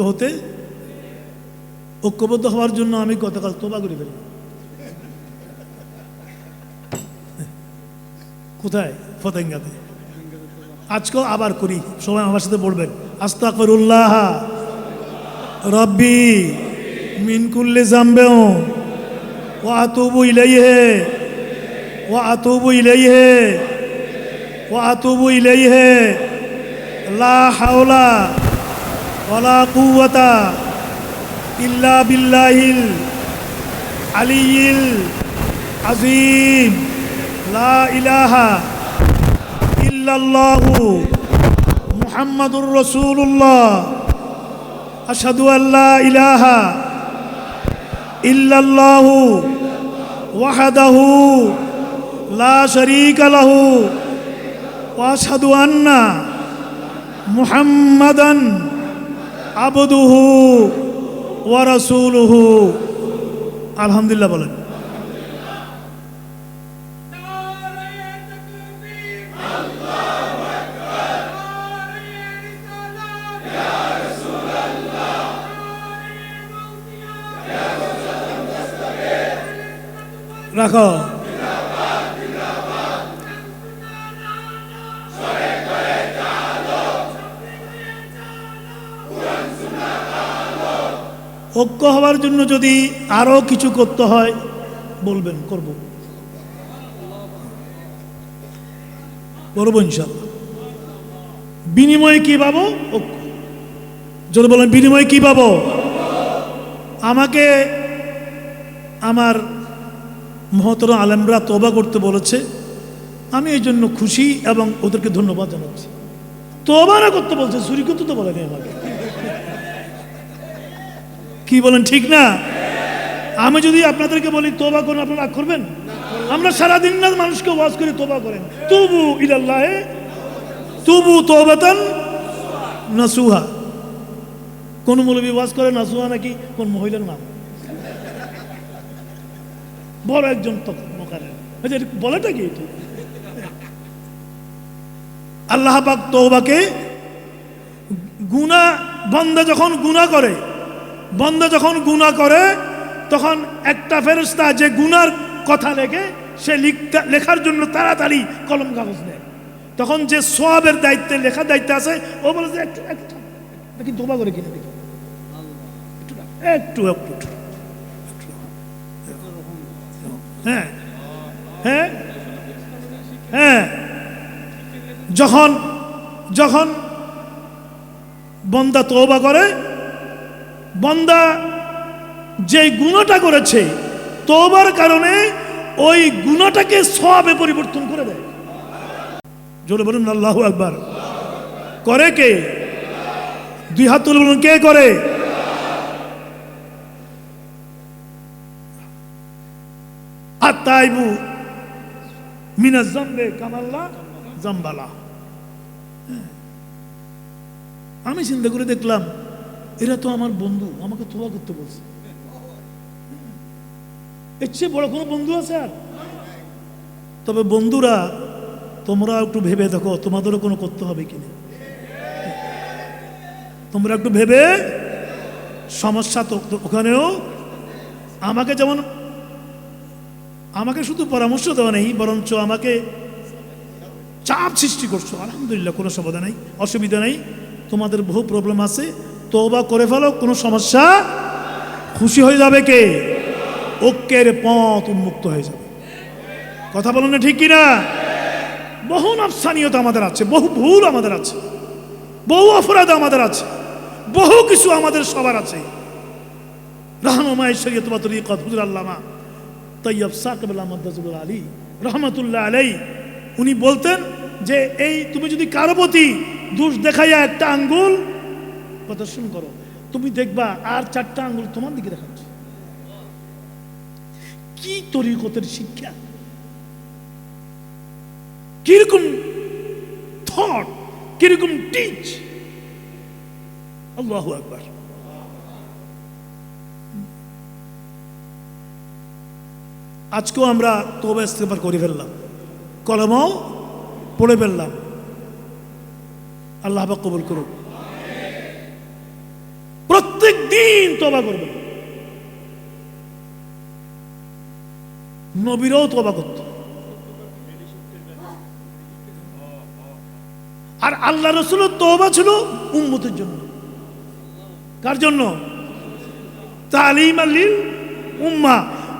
হতে ঐক্যবদ্ধ হওয়ার জন্য আমি গতকাল তোবা করে ফেলি কোথায়? ফতেঙ্গাতে। আজকেও আবার করি। সবাই আমার সাথে বলবেন আস্তাকরুল্লাহ রব্বি মিন কুল্লি জামবেও ও আতুবু ইলাইহে। ও আতুবু ইলাইহে। ও আতুবু ইলাইহে। লা হাওলা ওয়ালা কুওয়াতা ইল্লা বিল্লাহিল আলিয়িল আযীম লা ইলাহা ইল্লাল্লাহু মুহাম্মাদুর রাসূলুল্লাহ আশহাদু আল্লা ইলাহা ইল্লাল্লাহু ওয়াহদাহু লা শারীকা লাহু ওয়া আন্না মুহাম্মাদান আবদুহু ওয়া রাসূলুহু। আলহামদুলিল্লাহ বলেন। রাখো। ঐক্য জন্য যদি আরও কিছু করতে হয়, বলবেন, করব। করব ইনশাল্লাহ বিনিময়ে কি পাবো? যদি বলেন, বিনিময়ে কি পাবো? আমাকে আমার মহতর আলেমরা তবা করতে বলেছে। আমি এই জন্য খুশি এবং ওদেরকে ধন্যবাদ জানাচ্ছি। তবারা করতে বলছে চুরি করতে তো বলেনি আমাকে। কি বলেন, ঠিক না? আমি যদি আপনাদেরকে বলি তোবা করুন, আপনারা রাগ করবেন? আমরা সারাদিন না মানুষকে ওয়াজ করে তোবা করেন। তবু ইলাল্লাহ, তবু তোবাতান নাসুহা। কোন মৌলবী ওয়াজ করে, নাসুহা নাকি? কোন মহিলার নাম? বড় একজন মকারের বলেটা কি এটা? আল্লাহ পাক তৌবাকে গুনা বন্দা যখন গুনা করে বন্দা যখন গুনা করে, তখন একটা ফেরস্তা যে গুনার কথা লেগে সে লেখার জন্য তাড়াতাড়ি কলম কাগজ নেয়। তখন যে সোয়াবের দায়িত্বে, লেখার দায়িত্বে আছে, ও বলে যে, একটু একটু দোবা করে কিনে দেখি। একটু একটু। হ্যাঁ হ্যাঁ হ্যাঁ। যখন যখন বন্দা তওবা করে বন্দা যে গুণটা করেছে, তোবার কারণে ওই গুণটাকে সবে পরিবর্তন করে দেয়। জোরে বলুন, আল্লাহ একবার করে কে? দুই হাত তুলে বলুন, কে করে? আর তাইবু মিনা জম্বে কামাল্লা জম্বালা। আমি চিন্তা করে দেখলাম এরা তো আমার বন্ধু, আমাকে তোবা করতে বলছে। এর চেয়ে বড় কোনো বন্ধু আছে আর? তবে বন্ধুরা, তোমরা একটু ভেবে দেখো, তোমাদেরও কোনো করতে হবে কিনা তোমরা একটু ভেবে সমস্যা তো ওখানেও আমাকে যেমন আমাকে শুধু পরামর্শ দেওয়া নেই, বরঞ্চ আমাকে চাপ সৃষ্টি করছ। আলহামদুলিল্লাহ, কোনো সমস্যা নেই, অসুবিধা নেই। তোমাদের বহু প্রবলেম আছে। তোবা করে ফেলো, কোনো সমস্যা? খুশি হয়ে যাবে কে? ঐক্যের পথ উন্মুক্ত হয়ে যাবে। কথা বলুন না ঠিক কিনা? বহু নফসানিয়ত আমাদের আছে, বহু ভুল আমাদের আছে, বহু অপরাধ আমাদের আছে, বহু কিছু আমাদের সবার আছে। রাহনুমায় শরীয়ত বা তরিকত, হুজুর আল্লামা তৈয়ব সাকিব আহমদ আলী রহমতুল্লাহ আলাই উনি বলতেন যে, এই তুমি যদি কারও প্রতি দোষ দেখাইয়া একটা আঙ্গুল প্রদর্শন করো। তুমি দেখবা আর চারটা আঙ্গুল তোমার দিকে দেখাচ্ছে কি তরিকতের শিক্ষা? কীরকম থট কীরকম টিচ আল্লাহ একবার আজকেও আমরা তোবা ইস্তেফার করে ফেললাম। কলমও পড়ে ফেললাম। আল্লাহ কবুল করুক। দিন তবা করবেন নবীরাও তবা করত। আর আল্লাহ রসুলের তবা ছিল উম্মতের জন্য। কার জন্য? তালিম আল্লিল উম্মা।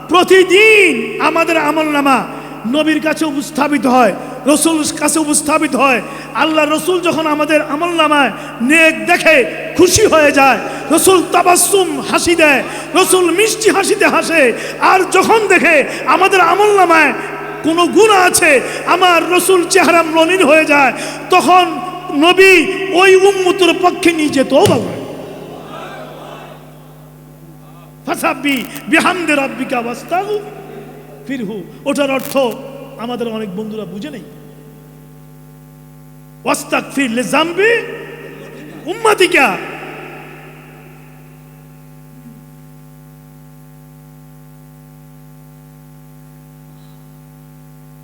প্রতিদিন আমাদের আমল নামা নবীর কাছে উপস্থাপিত হয় রসুল কাছে উপস্থাপিত হয়। আল্লাহ রসুল যখন আমাদের আমল নামায়, নেক দেখে খুশি হয়ে যায়। রসুল তাবাসুম হাসি দেয়, রসুল মিষ্টি হাসিতে হাসে। আর যখন দেখে আমাদের আমল নামায় কোনো গুণ আছে, আমার রসুল চেহারা মলিন হয়ে যায়, তখন নবী ওই উম্মতের পক্ষে নিয়ে যেত বাবা ফাসাব্বি বিহামদে রাব্বিকা ফিরহু। ওটার অর্থ আমাদের অনেক বন্ধুরা বুঝে নেই। ওয়াস্তাক ফিরলে জাম্বি উম্মাতিকা।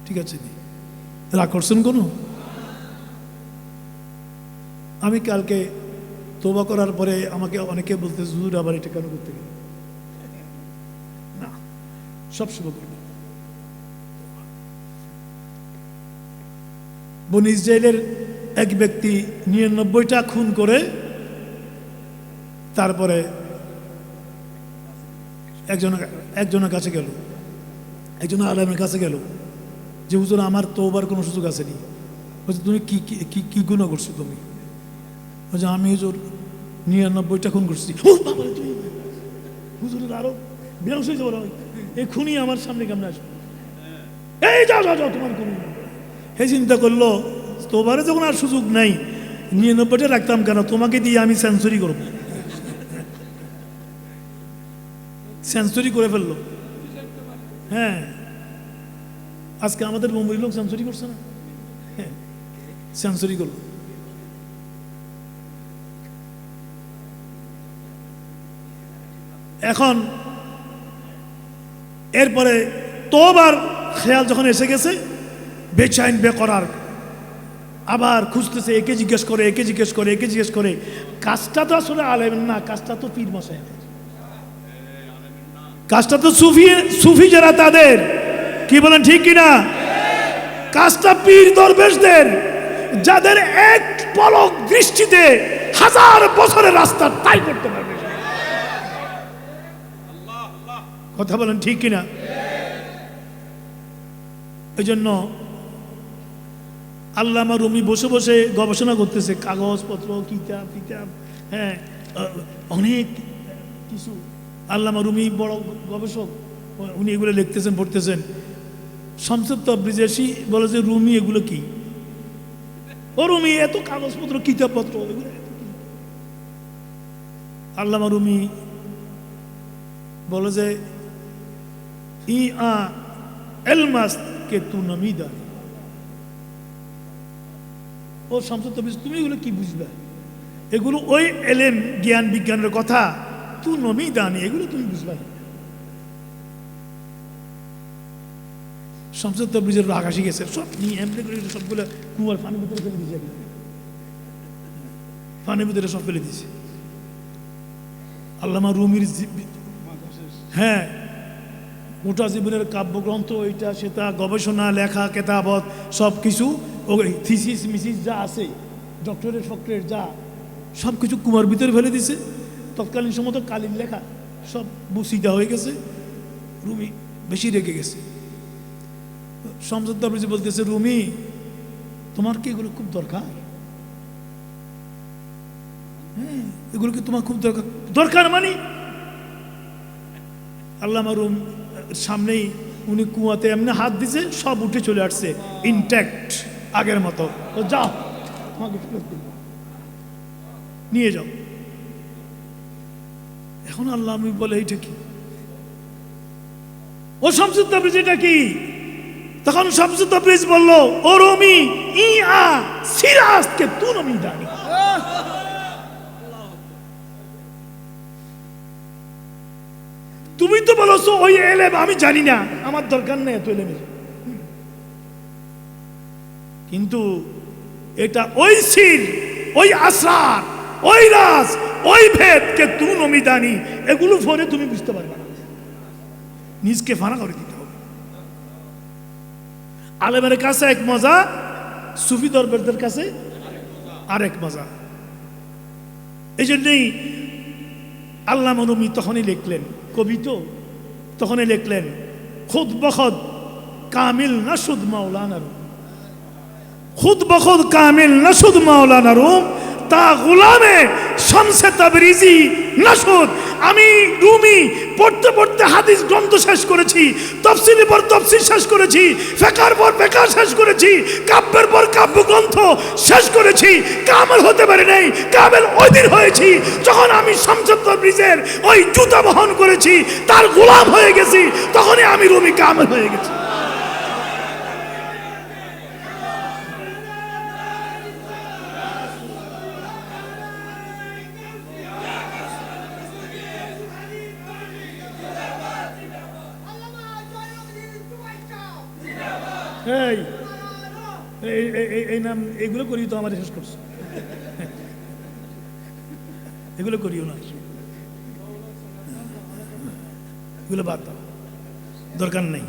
ঠিক আছে রাগ করছেন কোনো? আমি কালকে তোবা করার পরে আমাকে অনেকে বলতে হুজুর, আবার এটা কেন করতে গেল? না সবসময় করবে। বন ইসরায়েলের এক ব্যক্তি নিরানব্বইটা খুন করে, তারপরে একজন, একজনের কাছে গেল। একজন আলমের কাছে গেল যে, হুজুর, আমার তোবার কোনো সুযোগ আসেনি। বলছে, তুমি কি, কি- কি গুণা করছ তুমি? বলছে, আমি হুজুর নিরানব্বইটা খুন করছি। হুজুরের আরও বেরোস হয়ে যাব এই খুনি আমার সামনে কেমন আসবে? এই যাও যাও যাও, তোমার খুনি হে চিন্তা করল তোমারে যখন আর সুযোগ নাই, নিরানব্বইটা রাখতাম কেন? তোমাকে দিয়ে আমি সেঞ্চুরি করব। সেঞ্চুরি করে ফেলল। হ্যাঁ। আজকে আমাদের মুম্বই লোক সেঞ্চুরি করছে না? হ্যাঁ। সেঞ্চুরি করল। এখন এরপরে তোবার খেয়াল যখন এসে গেছে, বেচাইন বে করার আবার খুঁজতেছে, একে জিজ্ঞেস করে, একে জিজ্ঞেস করে, একে জিজ্ঞেস করে। কাজটা তো আসলে আলেম না, কাজটা তো পীর মশাই কাজটা তো সুফি সুফি যারা তাদের। কি বলেন, ঠিক কিনা? কাজটা পীর দরবেশদের, যাদের এক পলক দৃষ্টিতে হাজার বছরের রাস্তা তাই করতে পারবে। কথা বলেন, ঠিক কিনা? এই জন্য আল্লামা রুমি বসে বসে গবেষণা করতেছে, কাগজপত্র, কিতাব কিতাব হ্যাঁ অনেক কিছু। আল্লামা রুমি বড় গবেষক, উনি এগুলো লিখতেছেন, পড়তেছেন। শামসুদ তবরিজ এসি বলে যে, রুমি এগুলো কি? ও রুমি, এত কাগজপত্র, কিতাবপত্র, এগুলো? আল্লামা রুমি বলে যে, ই আ, এলমাস কে তু নমিদা ও শামসুদ তবরিজ তুমি এগুলো কি বুঝবে? এগুলো ওই এলেন জ্ঞান, বিজ্ঞানের কথা। তু নমি দানি, এগুলো তুমি বুঝবে। তবরিজের রাগ আসি গেছে, সব নিয়ে এমনি করে সবগুলো কুয়ার পানির ভিতরে ফেলে দিয়েছে। পানির ভিতরে সব ফেলে দিয়েছে। আল্লামা রুমির হ্যাঁ গোটা জীবনের কাব্যগ্রন্থ এটা সেটা, গবেষণা, লেখা, কেতাবত সব কিছু থিসিস মিসিস যা আছে ডক্টরের ফক্টরেট যা সব কিছু কুমার ভিতরে ফেলে দিছে। তৎকালীন সময় তো কালির লেখা, সব বুসিদা হয়ে গেছে, রুমি বেশি রেগে গেছে। সমঝোত তাবরিজি বলতেছে, রুমি, তোমার কি এগুলো খুব দরকার? হ্যাঁ এগুলো কি তোমার খুব দরকার? দরকার মানে? আল্লাহ রুম, সামনেই উনি কুয়াতে এমনি হাত দিছে, সব উঠে চলে আসছে ইনট্যাক্ট আগের মতো। তো যাও, তোমাকে ফেরত দিল। নিয়ে যাও। এখন আল্লাহ আমি বলে, এইটা কি? ও শামসুদ তাবরিজ এটা কি? তখন শামসুদ তাবরিজ বলল, ও রমি, ই আ সিরাজ কে তু নমি দানি তুমি তো বলছো, ওই এলেম, আমি জানি না। আমার দরকার নেই এত এলেমের। কিন্তু এটা ওই সির ওই আসরার ওই রাজ, ওই ভেদকে তু নমিদানি এগুলো পরে তুমি বুঝতে পারবে না। নিজকে ফানা করে দিতে হবে। আলেমের কাছে এক মজা, সুফি দরবারদের কাছে আরেক মজা। এই জন্যেই আল্লাহ মনুমি তখনই লিখলেন, কবি তো, তখনই লিখলেন, খুদ বখদ কামিল নাসুদ মাওলানা রুম খুদ বখুদ কামিল নাসুদ মাওলানা রুম, তা গুলামে শামসে তাবরিজি নাসুদ। আমি রুমি, পড়তে পড়তে হাদিস গ্রন্থ শেষ করেছি, তফসিলের পর তফসিল শেষ করেছি, ফেকার পর ফেকার শেষ করেছি, কাব্যের পর কাব্য গ্রন্থ শেষ করেছি, কামেল হতে পারে নাই, কামেল ওই দিন হয়েছি, যখন আমি শামসেদ তাবরিজের ওই জুতা বহন করেছি, তার গোলাম হয়ে গেছি, তখনই আমি রুমি কামেল হয়ে গেছি। এই, এই- নাম, এগুলো করি তো আমার শেষ করছে। এগুলো করিও না। এগুলো বাদ দাও। দরকার নেই।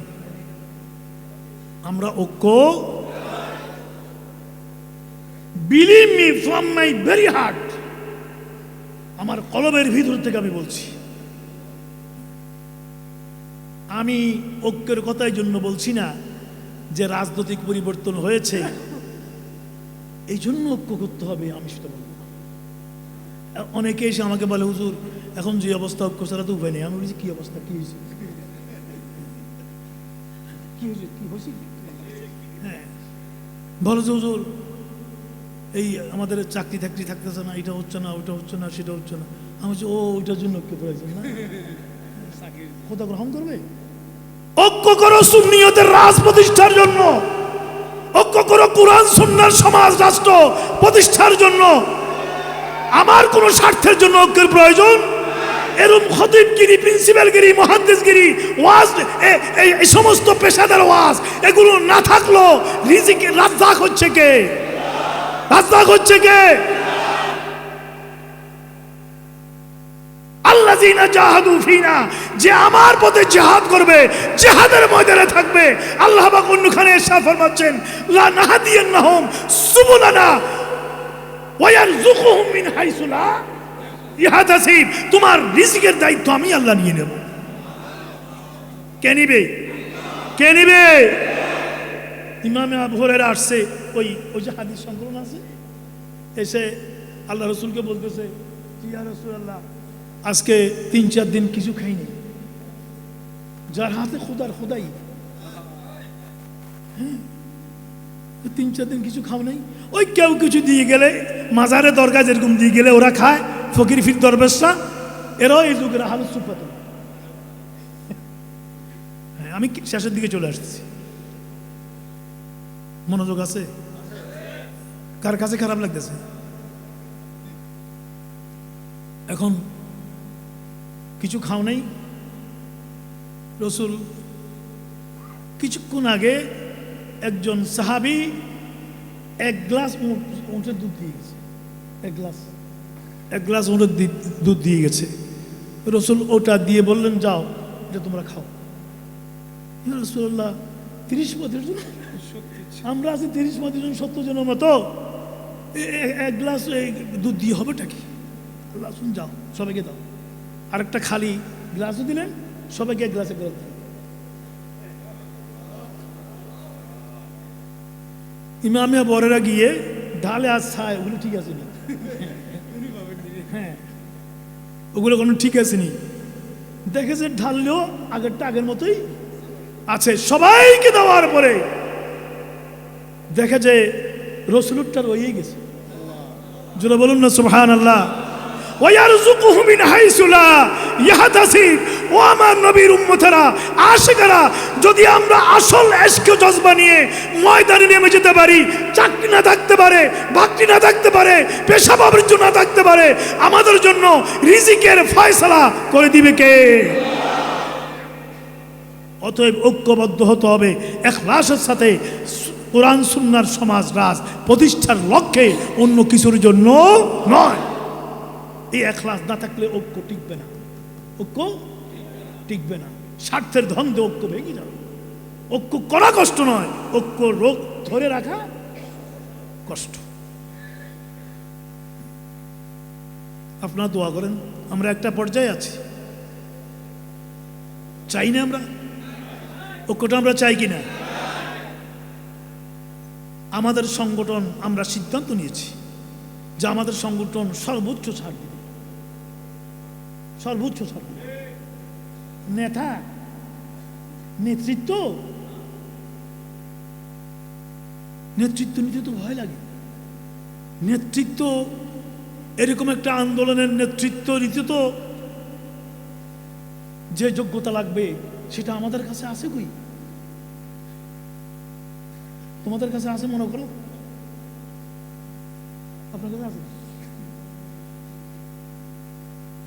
আমরা ঐক্য। Believe me from my very heart আমার কলবের ভিতর থেকে আমি বলছি। আমি ঐক্যের কথাই জন্য বলছি না। যে রাজনৈতিক পরিবর্তন হয়েছে এই জন্য ঐক্য করতে হবে আমি সেটা বলব। অনেকে এসে আমাকে বলে হুজুর এখন যে অবস্থা ঐক্য ছাড়া তো উপায় নেই। আমি বলছি কি অবস্থা? কি হয়েছে? কি হয়েছে? কি হয়েছে? হ্যাঁ। বলো যে হুজুর এই আমাদের চাকরি টাকরি থাকতেছে না এটা হচ্ছে না ওইটা হচ্ছে না সেটা হচ্ছে না। আমি বলছি ও ওইটার জন্য ঐক্য প্রয়োজন না? কোথা গ্রহণ করবে? ঐক্য করো সুন্নিয়তের রাজ প্রতিষ্ঠার জন্য। ঐক্য করো কোরআন সুন্নার সমাজ, রাষ্ট্র প্রতিষ্ঠার জন্য। আমার কোন স্বার্থের জন্য ঐক্যের প্রয়োজন? এরম খতিবগিরি, প্রিন্সিপালগিরি মহাদ্দেশগিরি ওয়াজ এই সমস্ত পেশাদার ওয়াজ, এগুলো না থাকল রিজিকে রাজ্জাক হচ্ছে কে? রাজ্জাক হচ্ছে কে? আল্লাযীনা জাহাদু ফিনা, যে আমার পথে জিহাদ করবে, জিহাদের ময়দানে থাকবে। আল্লাহ পাক অন্যখানে ফরমাচ্ছেন, লা সুবুলানা মিন হাইসু লা ইয়াহতাসিব। তোমার রিজিকের দায়িত্ব আমি আল্লাহ নিয়ে নেব। কে নিবে? কে নিবে? ইমামে আবু হুরায়রা আসছে, ওই ওই যে হাদিস সংকলন আছে, এসে আল্লাহ রসুলকে বলতেছে, ইয়া রসুল্লাহ আজকে তিন চার দিন কিছু খাইনি। যার হাতে খুদার খুদাই। হ্যাঁ, তিন চার দিন কিছু খাও নাই। ওই কেউ কিছু দিয়ে গেলে মাজারে দরগা যেরকম দিয়ে গেলে ওরা খায় ফকির ফির দরবেশরা এরাও এই যুগের হালত সুপাত হ্যাঁ আমি শেষের দিকে চলে আসছি। মনোযোগ আছে? কার কাছে খারাপ লাগতেছে? এখন কিছু খাও নাই? রসুল কিছুক্ষণ আগে একজন সাহাবি এক গ্লাস উটের দুধ দিয়ে গেছে। এক গ্লাস। এক গ্লাস দি- দুধ দিয়ে গেছে। রসুল ওটা দিয়ে বললেন, যাও, এটা তোমরা খাও। রসুল্লাহ তিরিশ পঁয়ত্রিশ জন আমরা আছি তিরিশ পঁয়ত্রিশ জন সত্তর জনের মতো। এক গ্লাস দুধ দিয়ে হবেটা কি? আল্লাহ যাও, সবাইকে দাও। আরেকটা খালি গ্লাসও দিলেন, সবাইকে এক গ্লাসে গ্লাস দিলেন। ইমামিয়া বরেরা গিয়ে ঢালে আর ছায়, ওগুলো ঠিক আছে হ্যাঁ ওগুলো কোনো ঠিক আছে নি? ঢাললেও আগেরটা আগের মতোই আছে। সবাইকে দেওয়ার পরে দেখে যে রসুলুরটা রয়েই গেছে। যারা বলুন না সুবহান আল্লাহ ওয়ারযুকুহু মিন হাইসু লা ইয়াহতাসিব ও আমার নবীর উম্মতেরা, আশিকারা, যদি আমরা আসল এশকে জজবা নিয়ে ময়দানে নেমে যেতে পারি, চাকরি না থাকতে পারে, বাকরি না থাকতে পারে, পেশা বাণিজ্য না থাকতে পারে, আমাদের জন্য রিজিকের ফয়সালা করে দিবে কে? অতএব ঐক্যবদ্ধ হতে হবে এক এখলাসের সাথে কোরআন, সুন্নার সমাজ, রাজ প্রতিষ্ঠার লক্ষ্যে অন্য কিছুর জন্য নয়। এই এখলাস না থাকলে ঐক্য টিকবে না। ঐক্য টিকবে না। স্বার্থের ধন্দে ঐক্য ভেঙে যাবে। ঐক্য করা কষ্ট নয়, ঐক্য রোগ ধরে রাখা কষ্ট। আপনারা দোয়া করেন, আমরা একটা পর্যায়ে আছি। চাই না আমরা? ঐক্যটা আমরা চাই কি না আমাদের সংগঠন আমরা সিদ্ধান্ত নিয়েছি যে আমাদের সংগঠন সর্বোচ্চ ছাড় দিবে। সর্বোচ্চ দিবে নেতা, নেতৃত্ব? নেতৃত্ব নিতে তো ভয় লাগে। নেতৃত্ব এরকম একটা আন্দোলনের নেতৃত্ব নিতে তো যে যোগ্যতা লাগবে, সেটা আমাদের কাছে আছে কই? তোমাদের কাছে আছে মনে করো? আপনার কাছে আছে?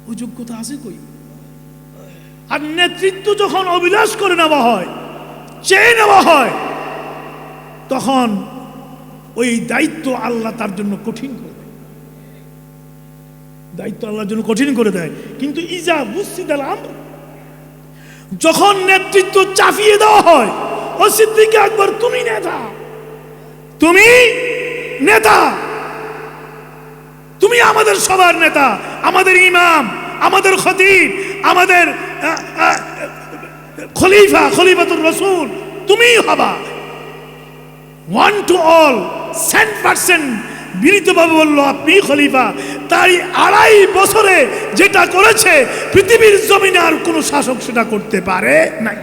ওই যোগ্যতা আছে কই? আর নেতৃত্ব যখন অবিলাস করে নেওয়া হয়, চেয়ে নেওয়া হয়, তখন ওই দায়িত্ব আল্লাহ তার জন্য কঠিন করে দেয়। দায়িত্ব আল্লাহর জন্য কঠিন করে দেয়। কিন্তু ইজা বুঝছি দিলাম যখন নেতৃত্ব চাপিয়ে দেওয়া হয়, ও সিদ্দিকে একবার তুমি নেতা তুমি নেতা তুমি আমাদের সবার নেতা, আমাদের ইমাম, আমাদের খতিব, আমাদের খলিফা, খলিফাতুর রসুল, তুমিই হবা। One to all cent percent বিনীতভাবে বলল, আপনি খলিফা। তাই আড়াই বছরে যেটা করেছে, পৃথিবীর জমিনে আর কোনো শাসক সেটা করতে পারে নাই।